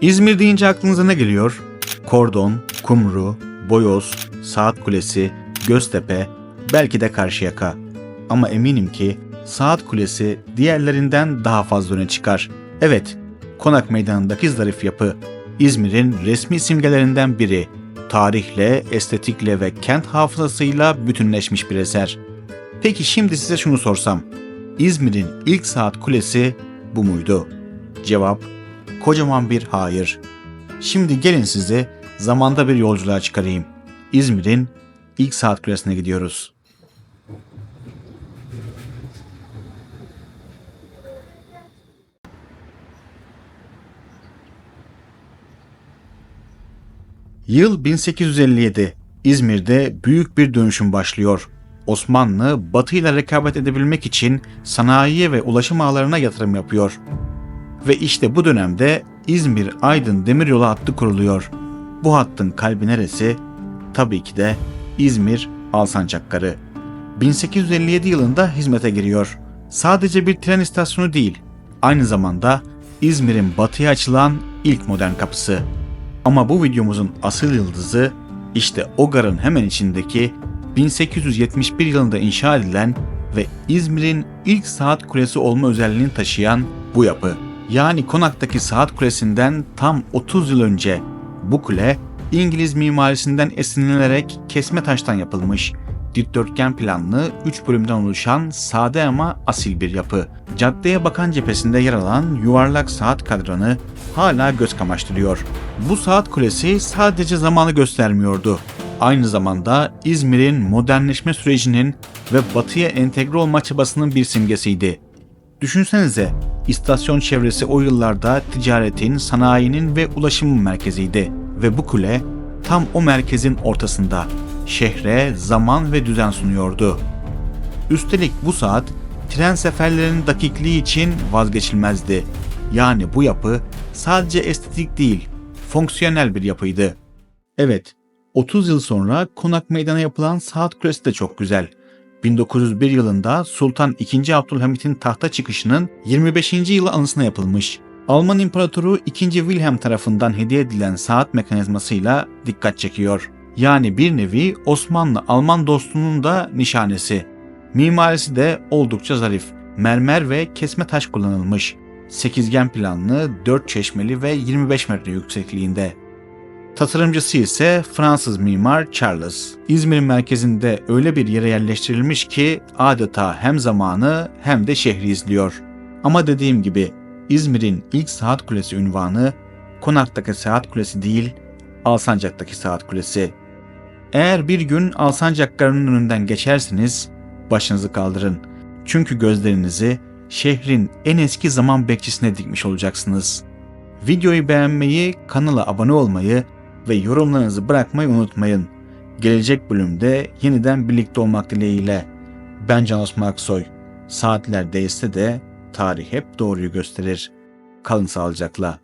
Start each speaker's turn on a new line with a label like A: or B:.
A: İzmir deyince aklınıza ne geliyor? Kordon, Kumru, Boyoz, Saat Kulesi, Göztepe, belki de Karşıyaka. Ama eminim ki Saat Kulesi diğerlerinden daha fazla öne çıkar. Evet, Konak Meydanı'ndaki zarif yapı İzmir'in resmi simgelerinden biri. Tarihle, estetikle ve kent hafızasıyla bütünleşmiş bir eser. Peki şimdi size şunu sorsam. İzmir'in ilk saat kulesi bu muydu? Cevap kocaman bir hayır. Şimdi gelin sizi zamanda bir yolculuğa çıkarayım. İzmir'in ilk saat kulesine gidiyoruz. Yıl 1857. İzmir'de büyük bir dönüşüm başlıyor. Osmanlı Batı ile rekabet edebilmek için sanayiye ve ulaşım ağlarına yatırım yapıyor. Ve işte bu dönemde İzmir-Aydın Demiryolu hattı kuruluyor. Bu hattın kalbi neresi? Tabii ki de İzmir Alsancakları. 1857 yılında hizmete giriyor. Sadece bir tren istasyonu değil, aynı zamanda İzmir'in batıya açılan ilk modern kapısı. Ama bu videomuzun asıl yıldızı işte o garın hemen içindeki 1871 yılında inşa edilen ve İzmir'in ilk saat kulesi olma özelliğini taşıyan bu yapı. Yani Konak'taki saat kulesinden tam 30 yıl önce bu kule İngiliz mimarisinden esinlenerek kesme taştan yapılmış, dikdörtgen planlı 3 bölümden oluşan sade ama asil bir yapı. Caddeye bakan cephesinde yer alan yuvarlak saat kadranı hala göz kamaştırıyor. Bu saat kulesi sadece zamanı göstermiyordu. Aynı zamanda İzmir'in modernleşme sürecinin ve batıya entegre olma çabasının bir simgesiydi. Düşünsenize, istasyon çevresi o yıllarda ticaretin, sanayinin ve ulaşımın merkeziydi ve bu kule tam o merkezin ortasında şehre zaman ve düzen sunuyordu. Üstelik bu saat tren seferlerinin dakikliği için vazgeçilmezdi. Yani bu yapı sadece estetik değil, fonksiyonel bir yapıydı. Evet, 30 yıl sonra Konak Meydan'a yapılan saat kulesi de çok güzel. 1901 yılında Sultan II. Abdülhamit'in tahta çıkışının 25. yılı anısına yapılmış. Alman İmparatoru II. Wilhelm tarafından hediye edilen saat mekanizmasıyla dikkat çekiyor. Yani bir nevi Osmanlı-Alman dostluğunun da nişanesi. Mimarisi de oldukça zarif. Mermer ve kesme taş kullanılmış. Sekizgen planlı, 4 çeşmeli ve 25 metre yüksekliğinde. Tasarımcısı ise Fransız mimar Charles. İzmir'in merkezinde öyle bir yere yerleştirilmiş ki adeta hem zamanı hem de şehri izliyor. Ama dediğim gibi İzmir'in ilk saat kulesi ünvanı Konak'taki saat kulesi değil, Alsancak'taki saat kulesi. Eğer bir gün Alsancak Garı'nın önünden geçersiniz, başınızı kaldırın. Çünkü gözlerinizi şehrin en eski zaman bekçisine dikmiş olacaksınız. Videoyu beğenmeyi, kanala abone olmayı ve yorumlarınızı bırakmayı unutmayın. Gelecek bölümde yeniden birlikte olmak dileğiyle. Ben Can Osman Aksoy. Saatler değişse de tarih hep doğruyu gösterir. Kalın sağlıcakla.